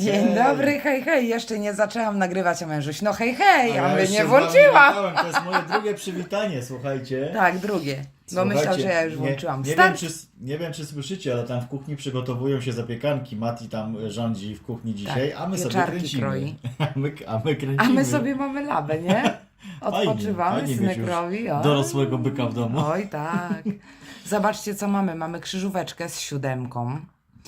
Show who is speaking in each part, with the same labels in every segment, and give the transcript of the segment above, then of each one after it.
Speaker 1: Dzień dobry, hej, hej. Jeszcze nie zaczęłam nagrywać, a mężuś, no hej, hej, a my
Speaker 2: jeszcze
Speaker 1: nie włączyłam.
Speaker 2: To jest moje drugie przywitanie, słuchajcie.
Speaker 1: Tak, drugie. Bo myślał, że ja już
Speaker 2: nie-
Speaker 1: włączyłam.
Speaker 2: Nie, wiem,
Speaker 1: Start.
Speaker 2: czy, nie wiem, czy słyszycie, ale tam w kuchni przygotowują się zapiekanki. Mati tam rządzi w kuchni dzisiaj, a my sobie
Speaker 1: Tak, pieczarki
Speaker 2: kręcimy.
Speaker 1: kroi.
Speaker 2: A my, a my kręcimy.
Speaker 1: A my sobie mamy labę, nie? Odpoczywamy,
Speaker 2: fajnie mieć już
Speaker 1: synekrowi. oj.
Speaker 2: dorosłego byka w domu.
Speaker 1: Oj, tak. Zobaczcie, co mamy. Mamy krzyżóweczkę z siódemką.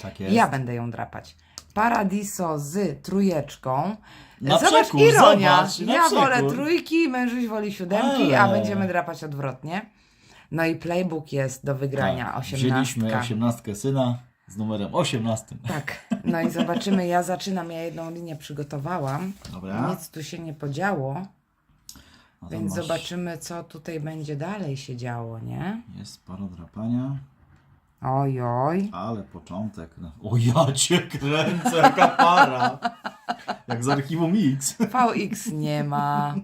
Speaker 2: Tak jest.
Speaker 1: Ja będę ją drapać. Paradiso z trójeczką.
Speaker 2: Na
Speaker 1: zobacz,
Speaker 2: przekór,
Speaker 1: ironia.
Speaker 2: zobacz, na
Speaker 1: ja wolę trójki, mężuś woli siódemki, a
Speaker 2: Ale.
Speaker 1: będziemy drapać odwrotnie. No i playbook jest do wygrania,
Speaker 2: Tak,
Speaker 1: osiemnastka.
Speaker 2: Wzięliśmy osiemnastkę syna z numerem 18.
Speaker 1: Tak, no i zobaczymy. Ja zaczynam, ja jedną linię przygotowałam.
Speaker 2: Dobra.
Speaker 1: Nic tu się nie podziało,
Speaker 2: No to
Speaker 1: więc
Speaker 2: masz-
Speaker 1: zobaczymy, co tutaj będzie dalej się działo, nie?
Speaker 2: Jest sporo drapania,
Speaker 1: Oj, oj.
Speaker 2: ale początek. No. O ja cię kręcę, jaka para. Jak z archiwum Mix.
Speaker 1: VX nie ma.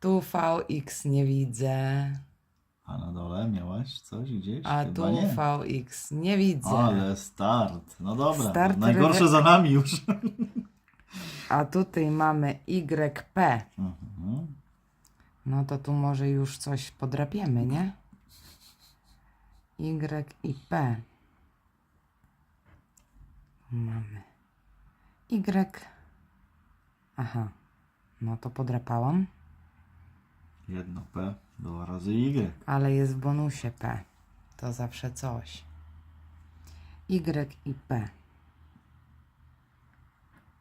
Speaker 1: Tu VX nie widzę.
Speaker 2: A na dole miałaś coś gdzieś?
Speaker 1: A
Speaker 2: Chyba
Speaker 1: tu
Speaker 2: nie.
Speaker 1: VX nie widzę.
Speaker 2: Ale start. No dobra,
Speaker 1: Start
Speaker 2: najgorsze za nami już.
Speaker 1: A tutaj mamy YP.
Speaker 2: Mhm.
Speaker 1: No to tu może już coś podrapiemy, nie? Y i P. Mamy Y. Aha. No to podrapałam,
Speaker 2: Jedno P, dwa razy Y.
Speaker 1: ale jest w bonusie P. To zawsze coś. Y i P.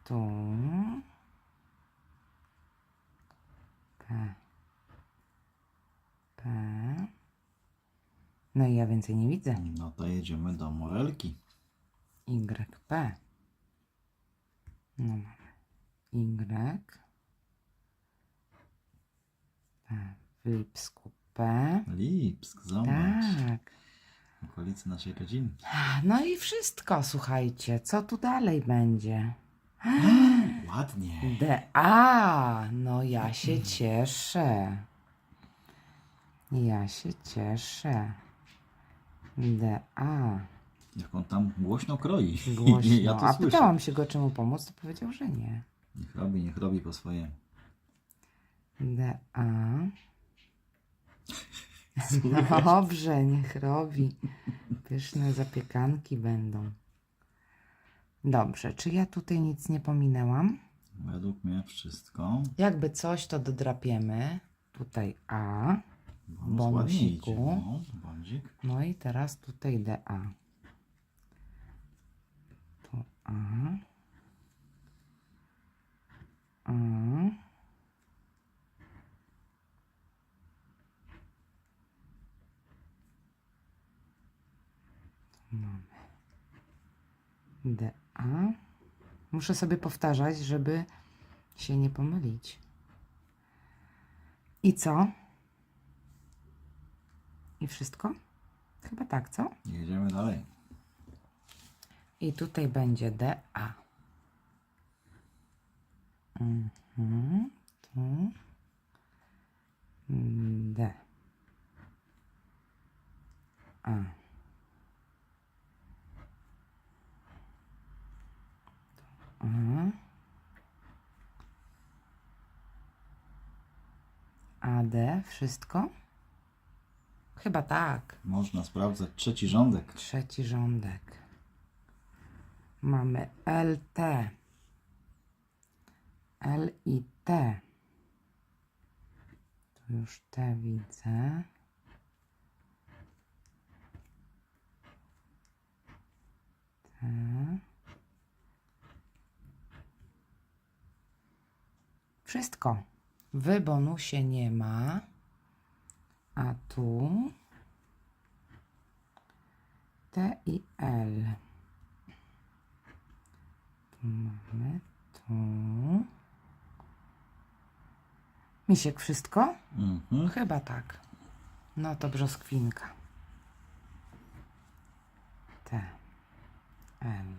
Speaker 1: Tu. P. P. No i ja więcej nie widzę.
Speaker 2: No to jedziemy do Morelki.
Speaker 1: YP. No mamy. Y. W Lipsku P.
Speaker 2: Lipsk, zobacz.
Speaker 1: Tak.
Speaker 2: Okolice naszej rodziny.
Speaker 1: No i wszystko, słuchajcie. Co tu dalej będzie?
Speaker 2: Ładnie.
Speaker 1: DA. No ja się cieszę. Ja się cieszę. DA.
Speaker 2: Jak on tam głośno kroi.
Speaker 1: Głośno.
Speaker 2: ja to
Speaker 1: A
Speaker 2: słyszę.
Speaker 1: pytałam się go, czemu pomóc, to powiedział, że nie.
Speaker 2: Niech robi, niech robi po swojemu.
Speaker 1: DA. Dobrze, niech robi. Pyszne zapiekanki będą. Dobrze, czy ja tutaj nic nie pominęłam?
Speaker 2: Według mnie wszystko.
Speaker 1: Jakby coś, to dodrapiemy. Tutaj A. Bonusiku.
Speaker 2: No, bądzik.
Speaker 1: No i teraz tutaj DA. Tu A. A. Mamy DA. Muszę sobie powtarzać, żeby się nie pomylić. I co? I wszystko? Chyba tak, co?
Speaker 2: Jedziemy dalej.
Speaker 1: I tutaj będzie DA. Mhm. Tu. D. A. Tu A. AD. Wszystko? Chyba tak.
Speaker 2: Można sprawdzać trzeci rządek.
Speaker 1: Trzeci rządek. Mamy LT. L i T. Tu już T widzę. T. Wszystko. W bonusie nie ma. A tu T i L. Tu mamy, tu. Misiek, wszystko?
Speaker 2: Mhm.
Speaker 1: Chyba tak. No to brzoskwinka. T. L.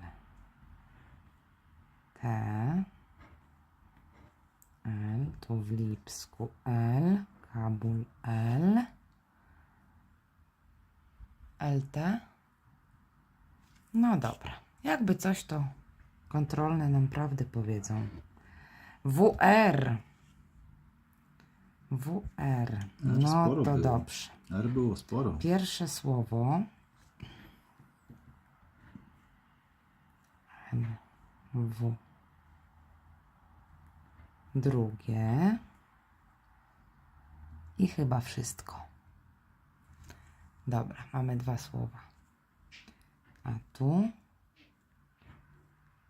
Speaker 1: T. L. Tu w Lipsku L. Kabul L. LT. No dobra. Jakby coś to Kontrolne nam prawdy powiedzą. WR. WR. No
Speaker 2: sporo
Speaker 1: to
Speaker 2: było.
Speaker 1: dobrze.
Speaker 2: R było sporo.
Speaker 1: Pierwsze słowo. W. Drugie. I chyba wszystko. Dobra, mamy dwa słowa. A tu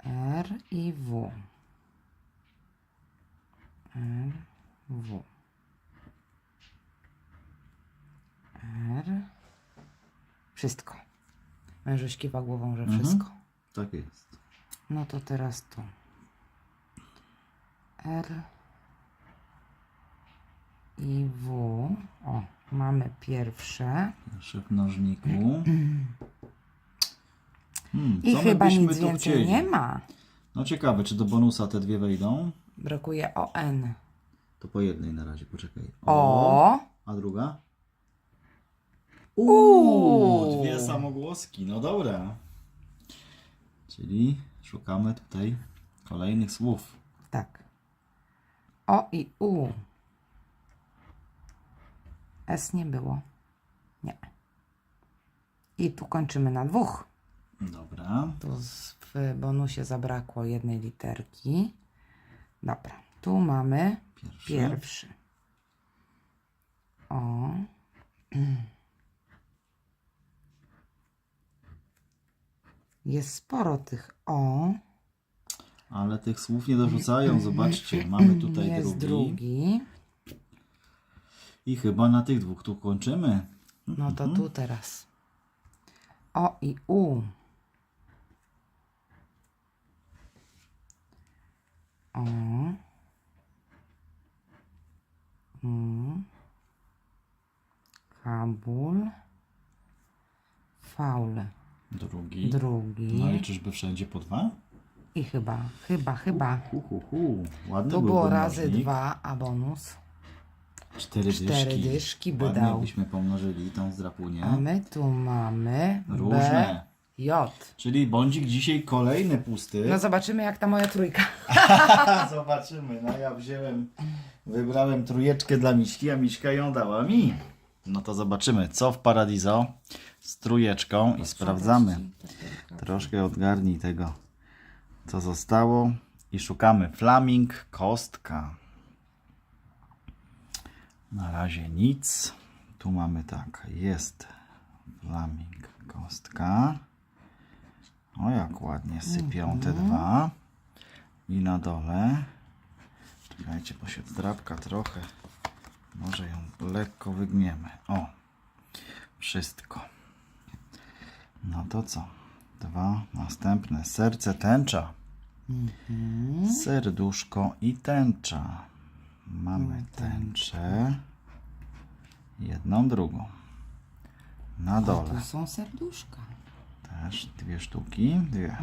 Speaker 1: R i W. R, W. R. Wszystko. Mężuś kiwa głową, że
Speaker 2: Mhm.
Speaker 1: wszystko.
Speaker 2: Tak jest.
Speaker 1: No to teraz tu. R i W. O, mamy pierwsze.
Speaker 2: Jeszcze w mnożniku. Hmm,
Speaker 1: I
Speaker 2: co my
Speaker 1: chyba
Speaker 2: byśmy
Speaker 1: nic
Speaker 2: tu
Speaker 1: więcej
Speaker 2: chcieli?
Speaker 1: nie ma.
Speaker 2: No ciekawe, czy do bonusa te dwie wejdą?
Speaker 1: Brakuje o N.
Speaker 2: To po jednej na razie, poczekaj.
Speaker 1: O.
Speaker 2: A druga?
Speaker 1: Uuu.
Speaker 2: Dwie samogłoski, no dobra. Czyli szukamy tutaj kolejnych słów.
Speaker 1: Tak. O i U. S nie było. Nie. I tu kończymy na dwóch.
Speaker 2: Dobra.
Speaker 1: Tu z- w bonusie zabrakło jednej literki. Dobra. Tu mamy
Speaker 2: Pierwszy.
Speaker 1: pierwszy. O. Jest sporo tych o.
Speaker 2: Ale tych słów nie dorzucają, zobaczcie. Mamy tutaj
Speaker 1: Jest
Speaker 2: drugi.
Speaker 1: drugi.
Speaker 2: I chyba na tych dwóch tu kończymy.
Speaker 1: No to tu teraz. O i U. O. U. Kabul. Faul.
Speaker 2: Drugi.
Speaker 1: Drugi.
Speaker 2: No i czyżby wszędzie po dwa?
Speaker 1: I chyba, chyba, chyba.
Speaker 2: Hu, hu, hu. Ładny
Speaker 1: Tu
Speaker 2: był
Speaker 1: było razy dwa, a bonus.
Speaker 2: Cztery,
Speaker 1: Cztery
Speaker 2: dyszki.
Speaker 1: dyszki by
Speaker 2: Ładnie
Speaker 1: dał.
Speaker 2: byśmy pomnożyli tą zdrapunię.
Speaker 1: A my tu mamy
Speaker 2: Różne.
Speaker 1: J.
Speaker 2: Czyli bądźik dzisiaj kolejny pusty.
Speaker 1: No zobaczymy jak ta moja trójka.
Speaker 2: Zobaczymy. No ja wziąłem, wybrałem trójeczkę dla Miśki, a Miśka ją dała mi. No to zobaczymy, co w Paradiso z trójeczką i sprawdzamy. Troszkę odgarnij tego, co zostało i szukamy flaming, kostka. Na razie nic. Tu mamy tak, jest flaming, kostka. O, jak ładnie sypią te dwa. I na dole. Czekajcie, bo się zdrabka trochę. Może ją lekko wygniemy. O, wszystko. No to co? Dwa następne. Serce, tęcza. Serduszko i tęcza. Mamy tęczę. Jedną, drugą. Na dole.
Speaker 1: Tu są serduszka.
Speaker 2: Też dwie sztuki. Dwie.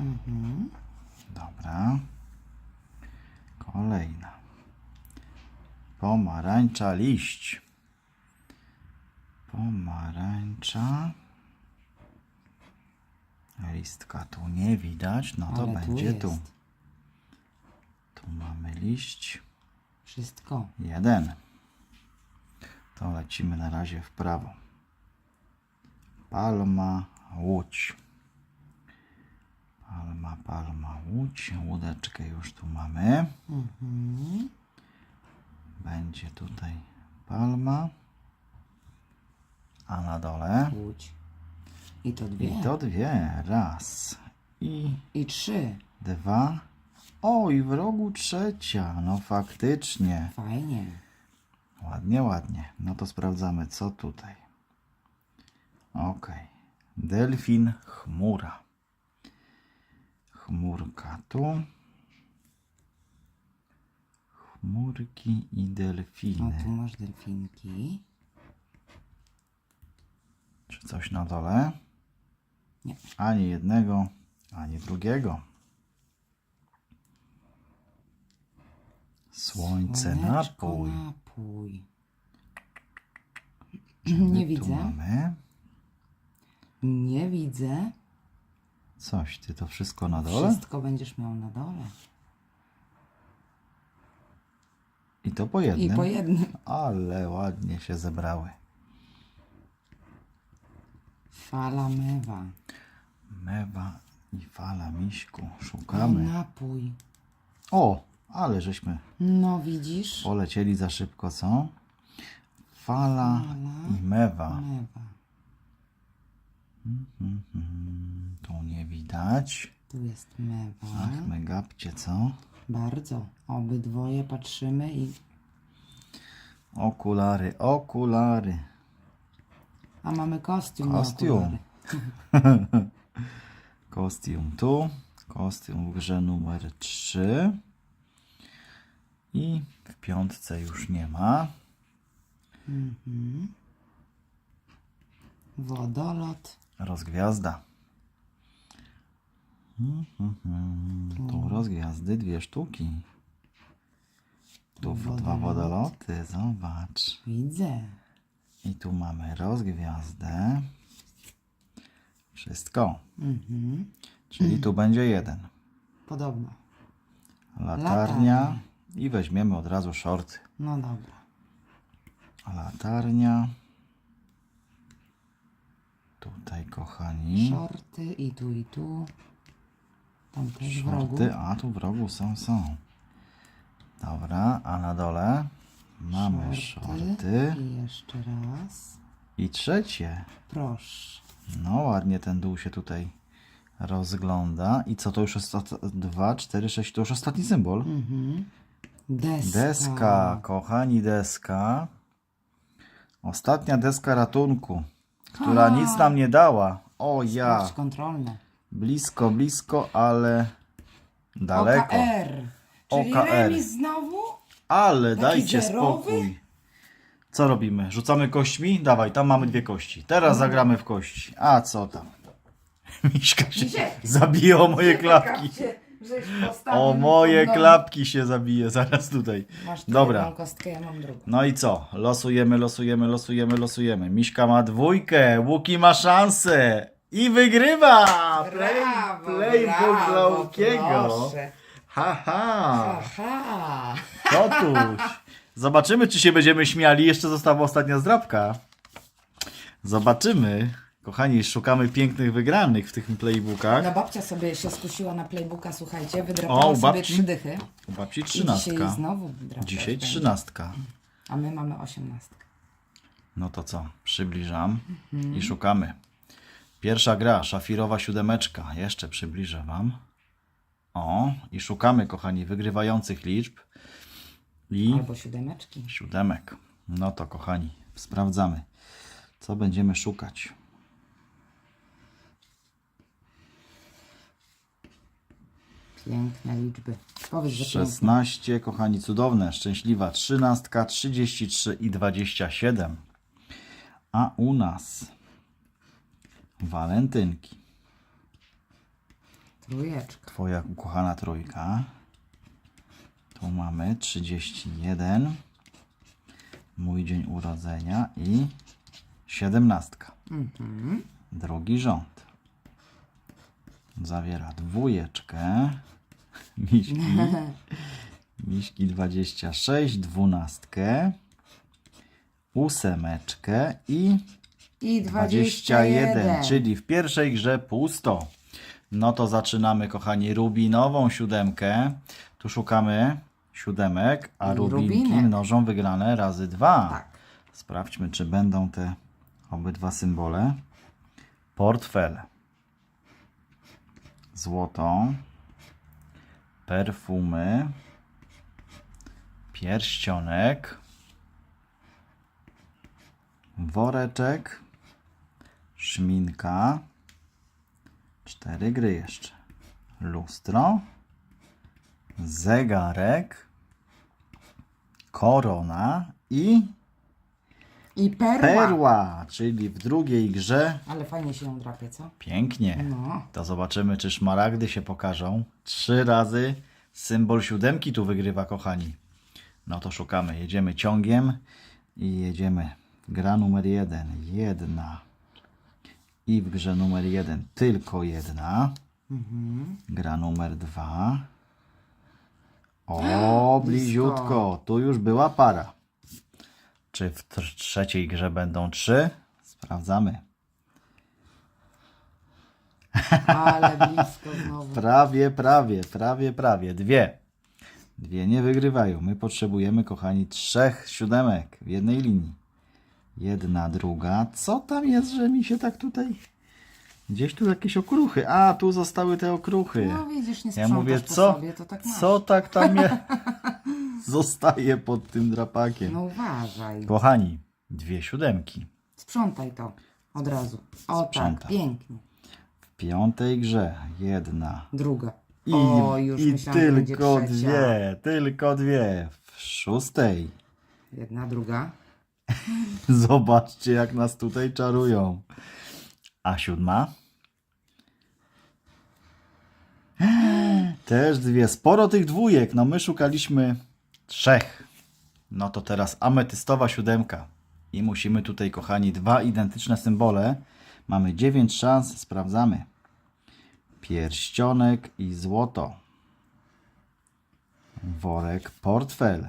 Speaker 2: Dobra. Kolejna. Pomarańcza liść. Pomarańcza. Listka tu nie widać, no to
Speaker 1: Ale tu
Speaker 2: będzie tu.
Speaker 1: jest.
Speaker 2: Tu mamy liść.
Speaker 1: Wszystko.
Speaker 2: Jeden. To lecimy na razie w prawo. Palma, łódź. Palma, palma, łódź. Łódeczkę już tu mamy.
Speaker 1: Mhm.
Speaker 2: Będzie tutaj palma. A na dole.
Speaker 1: Łódź. I to dwie.
Speaker 2: I to dwie. Raz. I
Speaker 1: I trzy.
Speaker 2: dwa. O, i w rogu trzecia. No faktycznie.
Speaker 1: Fajnie.
Speaker 2: Ładnie, ładnie. No to sprawdzamy, co tutaj. Ok. Delfin, chmura. Chmurka tu. Chmurki i
Speaker 1: O,
Speaker 2: delfiny.
Speaker 1: tu masz delfinki.
Speaker 2: Czy coś na dole?
Speaker 1: Nie.
Speaker 2: Ani jednego, ani drugiego. Słońce,
Speaker 1: Słoneczko,
Speaker 2: napój.
Speaker 1: napój. Nie widzę.
Speaker 2: mamy.
Speaker 1: Nie widzę.
Speaker 2: Coś, ty to wszystko na dole?
Speaker 1: Wszystko będziesz miał na dole.
Speaker 2: I to po
Speaker 1: I
Speaker 2: jednym.
Speaker 1: po jednym.
Speaker 2: Ale ładnie się zebrały.
Speaker 1: Fala mewa.
Speaker 2: Mewa i fala miśku. Szukamy.
Speaker 1: napój.
Speaker 2: O, ale żeśmy
Speaker 1: No widzisz?
Speaker 2: polecieli za szybko, co? Fala i mewa.
Speaker 1: Mewa.
Speaker 2: Tu nie widać.
Speaker 1: Tu jest mewa.
Speaker 2: Ach, megapcie, co?
Speaker 1: Bardzo. Obydwoje patrzymy i...
Speaker 2: Okulary, okulary.
Speaker 1: A mamy kostium.
Speaker 2: Kostium. Kostium tu. Kostium w grze numer 3. I w piątce już nie ma.
Speaker 1: Wodolot.
Speaker 2: Rozgwiazda. Mhm. Tu rozgwiazdy dwie sztuki. Tu dwa wodoloty, zobacz.
Speaker 1: Widzę.
Speaker 2: I tu mamy rozgwiazdę. Wszystko.
Speaker 1: Mhm.
Speaker 2: Czyli tu będzie jeden.
Speaker 1: Podobno.
Speaker 2: Latarnia.
Speaker 1: Latarnia.
Speaker 2: I weźmiemy od razu shorty.
Speaker 1: No dobra.
Speaker 2: Latarnia. Tutaj, kochani.
Speaker 1: Shorty i tu i tu. Tam też w rogu.
Speaker 2: Shorty. A tu w rogu są, są. Dobra, a na dole mamy shorty.
Speaker 1: I jeszcze raz.
Speaker 2: I trzecie.
Speaker 1: Proszę.
Speaker 2: No ładnie ten dół się tutaj rozgląda. I co to już jest? 2, 4, 6. To już ostatni symbol.
Speaker 1: Mhm. Deska.
Speaker 2: Deska, kochani, deska. Ostatnia deska ratunku, która nic nam nie dała. O ja,
Speaker 1: kontrolne.
Speaker 2: blisko, blisko, ale daleko.
Speaker 1: OKR. Czyli
Speaker 2: OKR.
Speaker 1: remis znowu?
Speaker 2: Ale
Speaker 1: Taki
Speaker 2: dajcie
Speaker 1: zerowy?
Speaker 2: spokój. Co robimy? Rzucamy kośćmi? Dawaj, tam mamy dwie kości. Teraz zagramy w kości. A co tam? Miśka się o moje klapki.
Speaker 1: Żeś postawił
Speaker 2: O moje klapki się zabije zaraz tutaj.
Speaker 1: Masz
Speaker 2: Dobra.
Speaker 1: jedną kostkę, ja mam drugą.
Speaker 2: No i co? Losujemy, losujemy, losujemy, losujemy. Miśka ma dwójkę, Łuki ma szansę i wygrywa! Play, playbook dla Łukiego.
Speaker 1: proszę.
Speaker 2: Ha, ha.
Speaker 1: Aha.
Speaker 2: Totuś. Zobaczymy, czy się będziemy śmiali. Jeszcze została ostatnia zdrabka. Zobaczymy. Kochani, szukamy pięknych wygranych w tych playbookach.
Speaker 1: No babcia sobie się skusiła na playbooka, słuchajcie,
Speaker 2: O,
Speaker 1: wydrapała
Speaker 2: u
Speaker 1: sobie
Speaker 2: babci?
Speaker 1: trzy dychy.
Speaker 2: U babci
Speaker 1: I dzisiaj
Speaker 2: trzynastka.
Speaker 1: znowu wydrapać
Speaker 2: Dzisiaj trzynastka.
Speaker 1: A my mamy osiemnastkę.
Speaker 2: No to co? Przybliżam i szukamy. Pierwsza gra, szafirowa siódemeczka. Jeszcze przybliżę Wam. O, i szukamy, kochani, wygrywających liczb i
Speaker 1: Albo siódemeczki.
Speaker 2: siódemek. No to, kochani, sprawdzamy, co będziemy szukać.
Speaker 1: Piękne liczby. Powiedz, że piękne.
Speaker 2: 16, kochani, cudowne, szczęśliwa, 13, 33 i 27. A u nas walentynki.
Speaker 1: Trójeczka.
Speaker 2: Twoja ukochana trójka. Tu mamy 31. Mój dzień urodzenia i 17.
Speaker 1: Mhm.
Speaker 2: Drugi rząd. Zawiera dwójeczkę. Miśki. Miśki 26, dwunastkę. Ósemeczkę i
Speaker 1: I
Speaker 2: 21,
Speaker 1: 21.
Speaker 2: czyli w pierwszej grze pusto. No to zaczynamy, kochani, rubinową siódemkę. Tu szukamy siódemek, a
Speaker 1: I
Speaker 2: rubinki
Speaker 1: rubinek.
Speaker 2: mnożą wygrane razy dwa.
Speaker 1: Tak.
Speaker 2: Sprawdźmy, czy będą te obydwa symbole. Portfel. Złoto. Perfumy. Pierścionek. Woreczek. Szminka. Cztery gry jeszcze. Lustro. Zegarek. Korona i
Speaker 1: I perła.
Speaker 2: perła, czyli w drugiej grze.
Speaker 1: Ale fajnie się ją drapie, co?
Speaker 2: Pięknie.
Speaker 1: No.
Speaker 2: To zobaczymy, czy szmaragdy się pokażą. Trzy razy symbol siódemki tu wygrywa, kochani. No to szukamy. Jedziemy ciągiem i jedziemy. Gra numer jeden. Jedna. I w grze numer jeden tylko jedna.
Speaker 1: Mhm.
Speaker 2: Gra numer dwa. O, bliziutko. Tu już była para. Czy w tr- trzeciej grze będą trzy? Sprawdzamy.
Speaker 1: Ale blisko znowu.
Speaker 2: Prawie, prawie, prawie, prawie. Dwie. Dwie nie wygrywają. My potrzebujemy, kochani, trzech siódemek w jednej linii. Jedna, druga. Co tam jest, że mi się tak tutaj... Gdzieś tu jakieś okruchy. A, tu zostały te okruchy.
Speaker 1: No widzisz, nie
Speaker 2: Ja mówię, co?
Speaker 1: sobie, to tak.
Speaker 2: Co tak tam je... zostaje pod tym drapakiem?
Speaker 1: No uważaj.
Speaker 2: Kochani, dwie siódemki.
Speaker 1: Sprzątaj to od razu. O
Speaker 2: Sprzątam.
Speaker 1: tak, pięknie.
Speaker 2: W piątej grze jedna.
Speaker 1: Druga.
Speaker 2: I,
Speaker 1: o, już
Speaker 2: i
Speaker 1: myślałam, że będzie
Speaker 2: tylko
Speaker 1: trzecia.
Speaker 2: dwie, tylko dwie. W szóstej.
Speaker 1: Jedna, druga.
Speaker 2: Zobaczcie, jak nas tutaj czarują. A siódma? Też dwie. Sporo tych dwójek. No my szukaliśmy trzech. No to teraz ametystowa siódemka. I musimy tutaj, kochani, dwa identyczne symbole. Mamy dziewięć szans. Sprawdzamy. Pierścionek i złoto. Worek, portfel.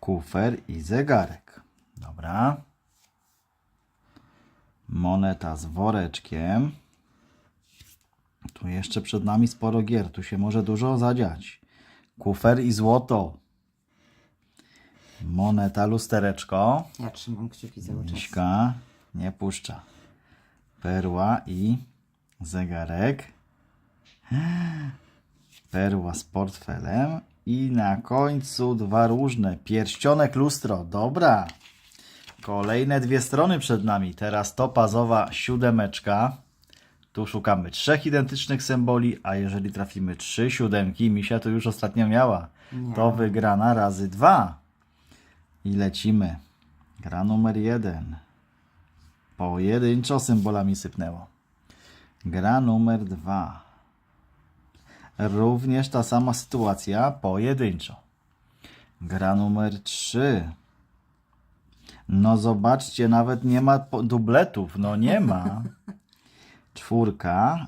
Speaker 2: Kufer i zegarek. Dobra. Moneta z woreczkiem. Tu jeszcze przed nami sporo gier. Tu się może dużo zadziać. Kufer i złoto. Moneta, lustereczko.
Speaker 1: Ja trzymam kciuki cały czas.
Speaker 2: Miśka nie puszcza. Perła i zegarek. Perła z portfelem. I na końcu dwa różne. Pierścionek, lustro. Dobra. Kolejne dwie strony przed nami. Teraz topazowa siódemeczka. Tu szukamy trzech identycznych symboli, a jeżeli trafimy trzy siódemki, Misia to już ostatnio miała.
Speaker 1: Nie.
Speaker 2: To wygrana razy dwa. I lecimy. Gra numer jeden. Pojedynczo symbolami sypnęło. Gra numer dwa. Również ta sama sytuacja, pojedynczo. Gra numer trzy. No zobaczcie, nawet nie ma dubletów. No nie ma. Czwórka.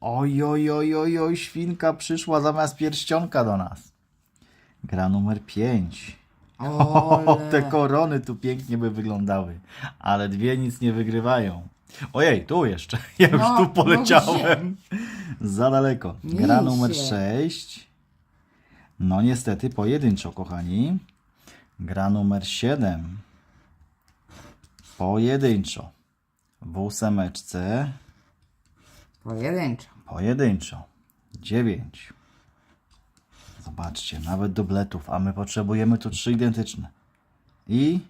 Speaker 2: Oj, oj, oj, oj, oj, świnka przyszła zamiast pierścionka do nas. Gra numer pięć. O,
Speaker 1: Ole.
Speaker 2: te korony tu pięknie by wyglądały, ale dwie nic nie wygrywają. Ojej, tu jeszcze. Ja już
Speaker 1: No,
Speaker 2: tu
Speaker 1: no
Speaker 2: poleciałem. Za daleko. Gra numer 6. No niestety pojedynczo, kochani. Gra numer 7. Pojedynczo. W ósemeczce
Speaker 1: Pojedynczo.
Speaker 2: pojedynczo. 9. Zobaczcie, nawet dubletów, a my potrzebujemy tu trzy identyczne. I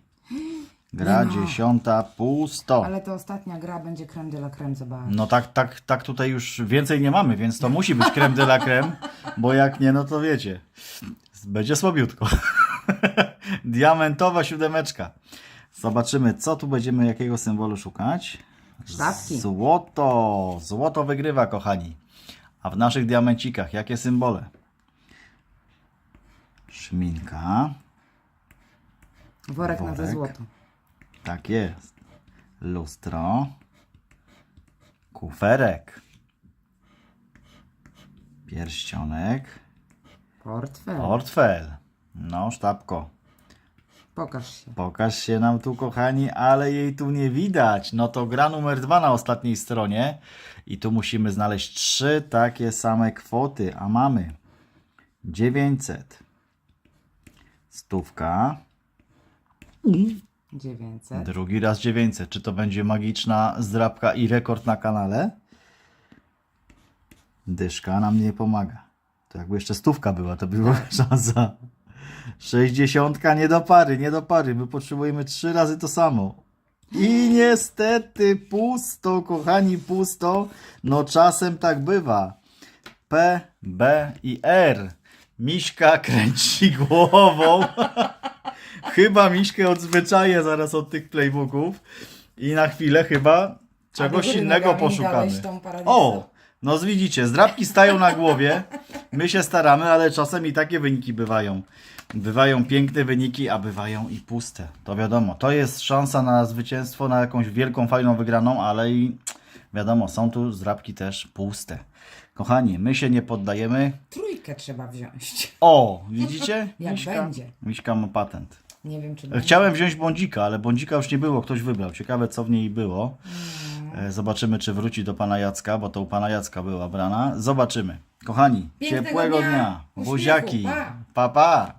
Speaker 2: gra
Speaker 1: Nie ma.
Speaker 2: dziesiąta pusto.
Speaker 1: Ale to ostatnia gra będzie creme de la creme, zobacz.
Speaker 2: No tak, tak, tak tutaj już więcej nie mamy, więc to musi być creme de la creme, bo jak nie, no to wiecie, będzie słabiutko. Diamentowa siódemeczka. Zobaczymy, co tu będziemy, jakiego symbolu szukać.
Speaker 1: Sztabki.
Speaker 2: Złoto. Złoto wygrywa, kochani. A w naszych diamencikach, jakie symbole? Szminka.
Speaker 1: Worek na
Speaker 2: worek.
Speaker 1: ze złoto.
Speaker 2: Tak jest. Lustro. Kuferek. Pierścionek.
Speaker 1: Portfel.
Speaker 2: Portfel. No, sztabko.
Speaker 1: Pokaż się.
Speaker 2: Pokaż się nam tu, kochani, ale jej tu nie widać. No to gra numer dwa na ostatniej stronie. I tu musimy znaleźć trzy takie same kwoty, a mamy 900. Stówka.
Speaker 1: 900.
Speaker 2: Drugi raz 900. Czy to będzie magiczna zdrabka i rekord na kanale? Dyszka nam nie pomaga. To jakby jeszcze stówka była, to by była szansa. 60 nie do pary, nie do pary. My potrzebujemy trzy razy to samo. I niestety pusto, kochani, pusto. No czasem tak bywa. P, B i R. Miśka kręci głową. Chyba Miśkę odzwyczaję zaraz od tych playbooków i na chwilę chyba czegoś innego poszukamy. O! No widzicie, zdrabki stają na głowie, my się staramy, ale czasem i takie wyniki bywają. Bywają piękne wyniki, a bywają i puste. To wiadomo, to jest szansa na zwycięstwo, na jakąś wielką, fajną wygraną, ale i wiadomo, są tu zdrabki też puste. Kochani, my się nie poddajemy.
Speaker 1: Trójkę trzeba wziąć.
Speaker 2: O, widzicie?
Speaker 1: Jak
Speaker 2: Miśka,
Speaker 1: będzie.
Speaker 2: Miśka ma patent.
Speaker 1: Nie wiem, czy będzie.
Speaker 2: Chciałem wziąć bądzika, ale bądzika już nie było, ktoś wybrał. Ciekawe, co w niej było.
Speaker 1: Mm.
Speaker 2: E, Zobaczymy, czy wróci do pana Jacka, bo to u pana Jacka była brana. Zobaczymy. Kochani,
Speaker 1: Pięknego
Speaker 2: ciepłego
Speaker 1: dnia.
Speaker 2: dnia.
Speaker 1: Uśmiechu.
Speaker 2: Buziaki.
Speaker 1: Pa.
Speaker 2: pa. pa.